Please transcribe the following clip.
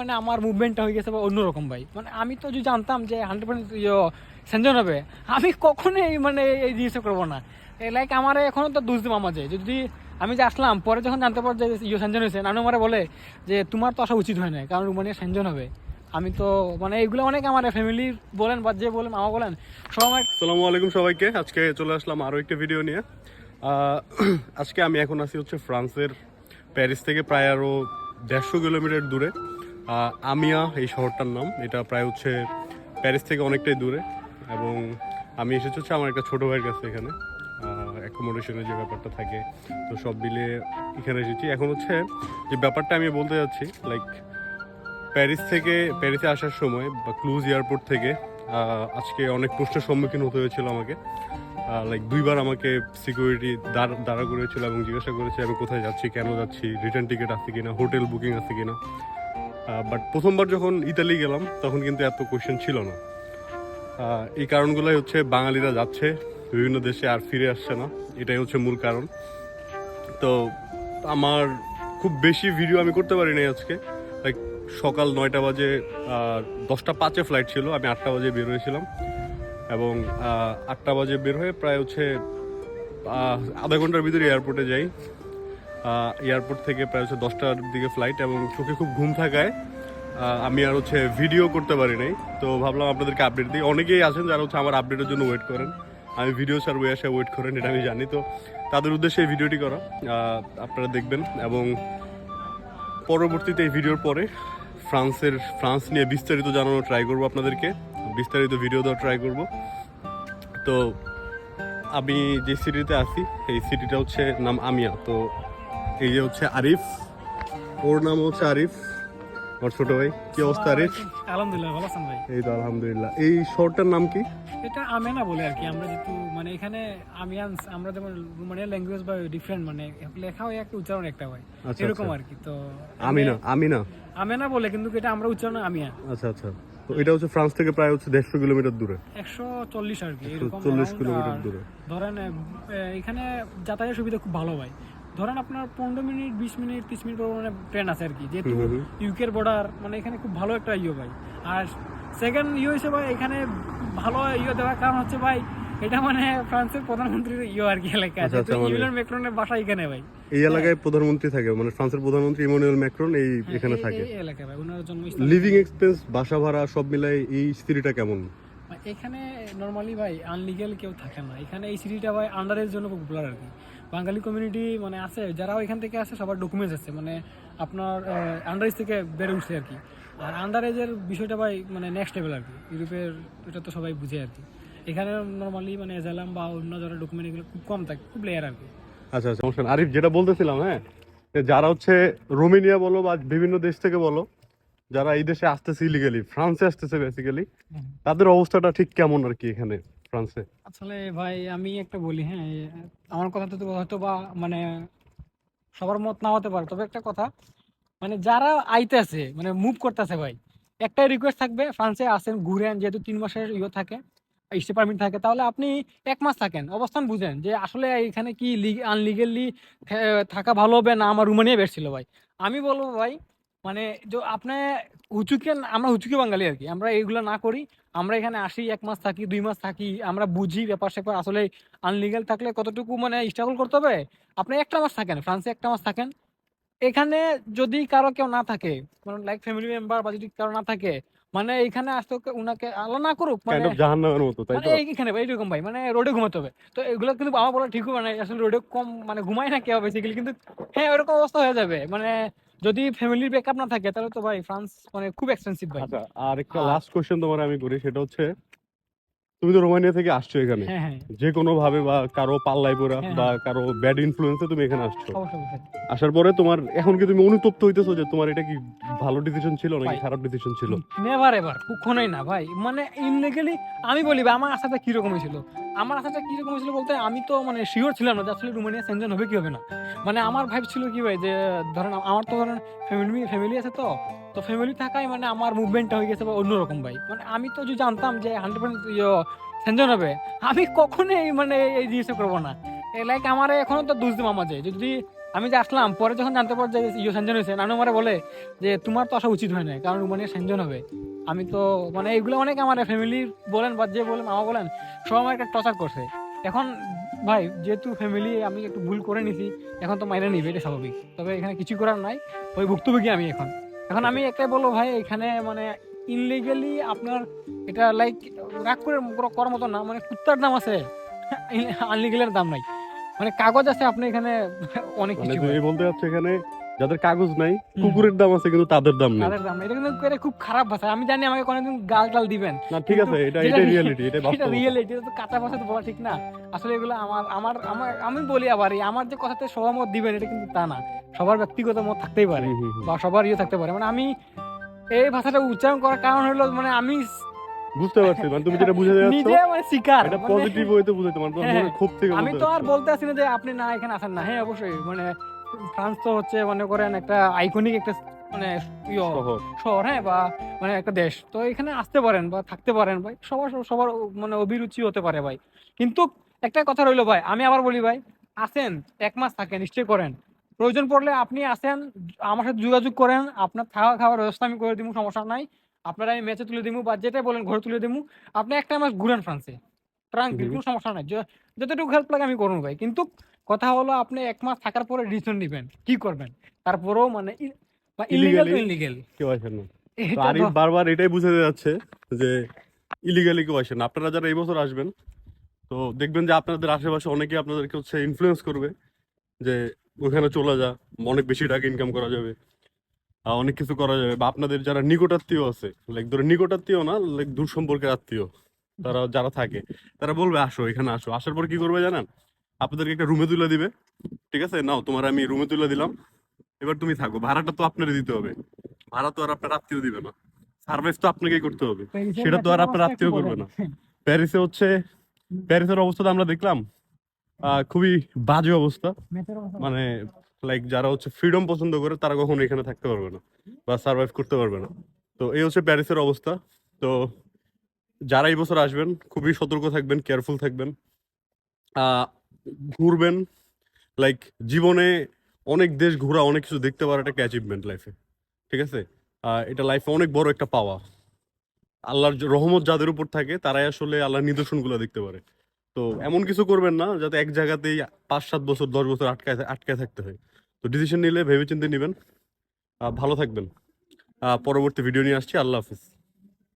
মানে আমার মুভমেন্টটা হয়ে গেছে অন্যরকম ভাই। মানে আমি তো যদি জানতাম যে হান্ড্রেড পার্সেন্ট সেঞ্জন হবে, আমি কখনোই মানে এই জিনিসটা করব না। লাইক আমার এখনও তো দুষ দিম আমার যে যদি আমি যে আসলাম, পরে যখন জানতে পার যে ইয়ে সেঞ্জন হয়েছে, নানু আমার বলে যে তোমার তো আসা উচিত হয় না কারণ রুমানিয়া সেঞ্জন হবে। আমি তো মানে এইগুলো অনেক আমার ফ্যামিলি বলেন বা যে বলেন, মামা বলেন, সবাই আসসালামু আলাইকুম সবাইকে। আজকে চলে আসলাম আরও একটা ভিডিও নিয়ে। আজকে আমি এখন আছি হচ্ছে ফ্রান্সের প্যারিস থেকে প্রায় আরও দেড়শো কিলোমিটার দূরে। আমিয়া এই শহরটার নাম। এটা প্রায় হচ্ছে প্যারিস থেকে অনেকটাই দূরে এবং আমি এসেছি হচ্ছে আমার একটা ছোটো ভাইয়ের কাছে এখানে। অ্যাকোমোডেশনের যে ব্যাপারটা থাকে, তো সব মিলিয়ে এখানে এসেছি। এখন হচ্ছে যে ব্যাপারটা আমি বলতে যাচ্ছি লাইক প্যারিস থেকে, প্যারিসে আসার সময় বা ক্লুজ এয়ারপোর্ট থেকে আজকে অনেক প্রশ্নের সম্মুখীন হতে হয়েছিল আমাকে। লাইক দুইবার আমাকে সিকিউরিটি দাঁড়া করেছিল এবং জিজ্ঞাসা করেছে, আমি কোথায় যাচ্ছি, কেন যাচ্ছি রিটার্ন টিকিট আছে কিনা হোটেল বুকিং আছে কিনা। বাট প্রথমবার যখন ইতালি গেলাম, তখন কিন্তু এত কোয়েশ্চেন ছিল না। এই কারণগুলোই হচ্ছে বাঙালিরা যাচ্ছে, বিভিন্ন দেশে আর ফিরে আসছে না, এটাই হচ্ছে মূল কারণ। তো আমার খুব বেশি ভিডিও আমি করতে পারি নাই আজকে। লাইক সকাল নয়টা বাজে দশটা পাঁচে ফ্লাইট ছিল, আমি আটটা বাজে বের হয়েছিলাম। এবং আটটা বাজে বের হয়ে প্রায় হচ্ছে আধা ঘণ্টার ভিতরে এয়ারপোর্টে যাই। এয়ারপোর্ট থেকে প্রায় হচ্ছে দশটার দিকে ফ্লাইট এবং চোখে খুব ঘুম থাকায় আমি আর হচ্ছে ভিডিও করতে পারি নাই। তো ভাবলাম আপনাদেরকে আপডেট দিই। অনেকেই আছেন যারা হচ্ছে আমার আপডেটের জন্য ওয়েট করেন। আমি ভিডিও স্যার ওয়ে আসে ওয়েট করেন, এটা আমি জানি। তো তাদের উদ্দেশ্যে এই ভিডিওটি করা। আপনারা দেখবেন এবং পরবর্তীতে এই ভিডিওর পরে ফ্রান্সের, ফ্রান্স নিয়ে বিস্তারিত জানানোর ট্রাই করব আপনাদেরকে। বিস্তারিত ভিডিও দেওয়ার ট্রাই করব। তো আমি যে সিটিতে আছি, এই সিটিটা হচ্ছে নাম আমিয়া। তো এই যে হচ্ছে আরিফ। ওর নাম হচ্ছে আরিফ আমার ছোট ভাই। কি অবস্থা আরিফ? আলহামদুলিল্লাহ ভালো আছেন ভাই? এই তো আলহামদুলিল্লাহ। এই শহরটার নাম কি? এটা আমেনা বলে আর কি। আমরা যেহেতু মানে এখানে আমিয়ান্স আমরা যেমন ল্যাঙ্গুয়েজ বা ডিফারেন্ট মানে লেখা হয় একটা উচ্চারণ একটা হয়। আচ্ছা, এরকম আচ্ছা। আর কি। তো আমিনা আমিনা? আমেনা বলে কিন্তু এটা আমরা উচ্চারণ আমিয়া আচ্ছা আচ্ছা। তো এটা হচ্ছে ফ্রান্স থেকে প্রায় হচ্ছে দেড়শো কিলোমিটার দূরে। একশো চল্লিশ আর কি চল্লিশ কিলোমিটার দূরে। ধরেন এখানে যাতায়াতের সুবিধা খুব ভালো ভাই। ধরেন আপনার পনেরো মিনিট বিশ মিনিট তিরিশ মিনিট পর মানে ট্রেন আছে আর কি। যেহেতু। ইউকের বর্ডার মানে এখানে খুব ভালো একটা ইয়ে ভাই। আর সেকেন্ড ইয়ে হয়েছে ভাই এখানে ভালো ইয়ে দেওয়ার কারণ হচ্ছে ভাই এটা মানে ফ্রান্সের প্রধানমন্ত্রীর ইয়ে আর কি এলাকা। আচ্ছা, আচ্ছা, মানে- ম্যাক্রনের বাসা এখানে ভাই। এই এলাকায় প্রধানমন্ত্রী থাকে মানে ফ্রান্সের প্রধানমন্ত্রী ইমানুয়েল ম্যাক্রন এই এখানে থাকে। এই এলাকায় ভাই ওনার জন্ম লিভিং এক্সপেন্স বাসা ভাড়া সব মিলাই এই সিটিটা কেমন? এখানে নর্মালি ভাই আনলিগেল কেউ থাকে না। এখানে এই সিটিটা ভাই আন্ডারের জন্য পপুলার আর কি। বাঙালি কমিউনিটি মানে আছে যারা এখান থেকে আছে সবার ডকুমেন্টস আছে মানে আপনার আন্ডারেজ থেকে বেড়ে উঠছে আর কি। আর আন্ডার এজের বিষয়টা ভাই মানে নেক্সট লেভেল আর কি। ইউরোপের এটা তো সবাই বুঝে আর কি। এখানে নর্মালি মানে এজালাম বা অন্য যারা ডকুমেন্ট এগুলো খুব কম থাকে খুব লেয়ার আর কি। আচ্ছা আচ্ছা আরিফ যেটা বলতেছিলাম হ্যাঁ যারা হচ্ছে রোমেনিয়া বলো বা বিভিন্ন দেশ থেকে বলো যারা এই দেশে আসতেছে ইলিগালি ফ্রান্সে আসতেছে বেসিক্যালি তাদের অবস্থাটা ঠিক কেমন আর কি এখানে? ফ্রান্সে আসলে ভাই, আমি একটা বলি হ্যাঁ আমার কথা তো হয়তো বা মানে সবার মত না হতে পারে। তবে একটা কথা মানে যারা আইতেছে মানে মুভ করতেছে ভাই, একটাই রিকোয়েস্ট থাকবে ফ্রান্সে আসেন, ঘুরেন, যেহেতু তিন মাসের ইয়ে থাকে স্টে পারমিট থাকে, তাহলে আপনি এক মাস থাকেন। অবস্থান বুঝেন যে, আসলে এখানে কি আনলিগেলি থাকা ভালো হবে না আমার রুমানিয়া বেরছিল ভাই। আমি বলব ভাই মানে আপনি হুচুকে আমরা হুচুকি বাঙালি আর কি, আমরা এইগুলো না করি আমরা এখানে আসি এক মাস থাকি দুই মাস থাকি আমরা বুঝি ব্যাপার স্যাপার। আসলে আনলিগাল থাকলে কতটুকু মানে স্ট্রাগল করতে হবে? আপনি একটা মাস থাকেন ফ্রান্সে একটা মাস থাকেন। এখানে যদি কারও কেউ না থাকে মানে লাইক ফ্যামিলি মেম্বার বা যদি কারও না থাকে মানে এখানে আসতে উনাকে আল্লাহ না করুক মানে জাহান্নামের মতো তাই মানে তো? ভাই এরকম ভাই মানে রোডে ঘুমাতে হবে। তো এগুলো কিন্তু আমার বলা ঠিক হবে না আসলে রোডে কম মানে ঘুমায় না কেউ বেসিক্যালি কিন্তু হ্যাঁ ওরকম অবস্থা হয়ে যাবে। মানে যদি ফ্যামিলির ব্যাকআপ না থাকে তাহলে তো ভাই ফ্রান্স মানে খুব এক্সপেন্সিভ ভাই। আচ্ছা আর একটা লাস্ট কোশ্চেন তোমার আমি করি সেটা হচ্ছে তুমি তো রোমানিয়া থেকে আসছো এখানে। হ্যাঁ হ্যাঁ। যে কোনো ভাবে বা কারও পাল্লাই পড়া হ্যাঁ, বা কারও ব্যাড ইনফ্লুয়েন্সে তুমি এখানে আসছো। আসার পরে তোমার এখন কি তুমি অনুতপ্ত হইতেছো যে তোমার এটা কি ভালো ডিসিশন ছিল নাকি খারাপ ডিসিশন ছিল? নেভার এভার কখনোই না ভাই। মানে ইনলিগালি আমি বলি ভাই আমার আশাটা কীরকম হয়েছিল আমার আশাটা কীরকম হয়েছিল বলতে, আমি তো মানে শিওর ছিলাম না যে আসলে রুমানিয়া সেনজন হবে কি হবে না। মানে আমার ভাইব ছিল কি ভাই, যে ধরেন আমার তো ধরেন ফ্যামিলি ফ্যামিলি আছে তো তো ফ্যামিলি থাকায় মানে আমার মুভমেন্টটা হয়ে গেছে বা অন্যরকম ভাই। মানে আমি তো যদি জানতাম যে হান্ড্রেড পার্সেন্ট সেনজন হবে, আমি কখনোই মানে এই জিনিসটা করব না। লাইক আমার এখনও তো দুষ যে যদি আমি যে আসলাম, পরে যখন জানতে পার যে ইয়ে সেঞ্জন হয়েছে, নানু আমারে বলে যে তোমার তো আসা উচিত হয় না কারণ রুমানিয়া সেঞ্জন হবে। আমি তো মানে এইগুলো অনেক আমার ফ্যামিলি বলেন বা যে বলেন, মামা বলেন, সব আমার একটা টর্চার করছে। এখন ভাই, যেহেতু ফ্যামিলি আমি একটু ভুল করে নিছি, এখন তো মাইনে নিবে, এটা স্বাভাবিক। তবে এখানে কিছু করার নাই, ওই ভুক্তভোগী আমি এখন। এখন আমি একটাই বলব, ভাই, এখানে মানে ইনলিগালি আপনার এটা লাইক রাগ করে করার মতো না মানে কুত্তার দাম আছে আনলিগালের দাম নাই। মানে কাগজ আছে আপনি এখানে অনেক মানে কিছু তুমি বলতে চাচ্ছ এখানে যাদের কাগজ নাই কুকুরের দাম আছে কিন্তু তাদের দাম নেই। তাদের দাম এটা কিন্তু করে খুব খারাপ ভাষা। আমি জানি আমাকে কোনোদিন গাল টাল দিবেন। না ঠিক আছে এটা এটা রিয়েলিটি এটা বাস্তব এটা রিয়েলিটি এটা তো কাঁচা ভাষা তো বলা ঠিক না। আসলে এগুলো আমার আমার আমার আমি বলি আবার এই আমার যে কথাতে সহমত দিবেন এটা কিন্তু তা না। সবার ব্যক্তিগত মত থাকতেই পারে। বা সবার ইয়ে থাকতে পারে। মানে আমি এই ভাষাটা উচ্চারণ করার কারণ হলো মানে আমি বুঝতে পারছি মানে তুমি যেটা বুঝে যাচ্ছ নিজে মানে শিকার। এটা মানে- পজিটিভ মানে তোমার হ্যাঁ, মনে ক্ষোভ থেকে আমি তো আর বলতে আসি না যে আপনি না এখানে আসেন না। হ্যাঁ অবশ্যই মানে ফ্রান্স তো হচ্ছে মনে করেন একটা আইকনিক একটা মানে শহর। হ্যাঁ বা মানে একটা দেশ। তো এখানে আসতে পারেন বা থাকতে পারেন ভাই সবার সবার মানে অভিরুচি হতে পারে ভাই। কিন্তু একটা কথা রইল ভাই আমি আবার বলি ভাই আসেন এক মাস থাকেন নিশ্চয় করেন। প্রয়োজন পড়লে আপনি আসেন আমার সাথে যোগাযোগ করেন আপনার থাকা খাওয়ার ব্যবস্থা আমি করে দিব সমস্যা নাই। আপনারা আমি ম্যাচে তুলে দিব বা যেটাই বলেন ঘরে তুলে দিব আপনি একটা আমার ঘুরান ফ্রান্সে। ট্রাঙ্কিল। কোনো সমস্যা নাই। যতটুকু হেল্প লাগে আমি করব ভাই। কিন্তু কথা হলো আপনি এক মাস থাকার পরে ডিসিশন নেবেন। কি করবেন? তারপরেও মানে ইলিগাল ইলিগাল কেউ আসেন না। আরিফ বারবার এটাই বুঝাতে যাচ্ছে যে ইলিগালি কেউ আসেন আপনারা যারা এই বছর আসবেন তো দেখবেন যে আপনাদের আশেপাশে অনেকে আপনাদেরকে হচ্ছে ইনফ্লুয়েন্স করবে যে ওখানে চলে যা অনেক বেশি টাকা ইনকাম করা যাবে। অনেক কিছু করা যাবে বা আপনাদের যারা নিকটাত্মীয় আছে লাইক ধরে নিকটাত্মীয় না লাইক দূর সম্পর্কের আত্মীয় তারা যারা থাকে তারা বলবে আসো এখানে আসো। আসার পর কি করবে জানেন? আপনাদেরকে একটা রুমে তুলে দিবে। ঠিক আছে? নাও তোমার আমি রুমে তুলে দিলাম। এবার তুমি থাকো। ভাড়াটা তো আপনারই দিতে হবে। ভাড়া তো আর আপনার আত্মীয় দিবে না। সার্ভিস তো আপনাকেই করতে হবে। সেটা তো আর আপনার আত্মীয় করবে না। প্যারিসে হচ্ছে প্যারিসের অবস্থা তো আমরা দেখলাম আহ, খুবই বাজে অবস্থা। মানে লাইক যারা হচ্ছে ফ্রিডম পছন্দ করে, তারা কখনো এখানে থাকতে পারবে না বা সার্ভাইভ করতে পারবে না। তো এই হচ্ছে প্যারিসের অবস্থা। তো যারা এই বছর আসবেন, খুবই সতর্ক থাকবেন কেয়ারফুল থাকবেন। ঘুরবেন। লাইক জীবনে অনেক দেশ ঘোরা, অনেক কিছু দেখতে পারা একটা অ্যাচিভমেন্ট লাইফে ঠিক আছে? এটা লাইফে অনেক বড় একটা পাওয়া। আল্লাহর রহমত যাদের উপর থাকে, তারাই আসলে আল্লাহর নিদর্শনগুলো দেখতে পারে। তো এমন কিছু করবেন না যাতে এক জায়গাতেই পাঁচ, সাত বছর, দশ বছর আটকায় আটকায় থাকতে হয়। তো ডিসিশন নিলে ভেবেচিন্তে নেবেন। ভালো থাকবেন। পরবর্তী ভিডিও নিয়ে আসছি। আল্লাহ হাফিজ।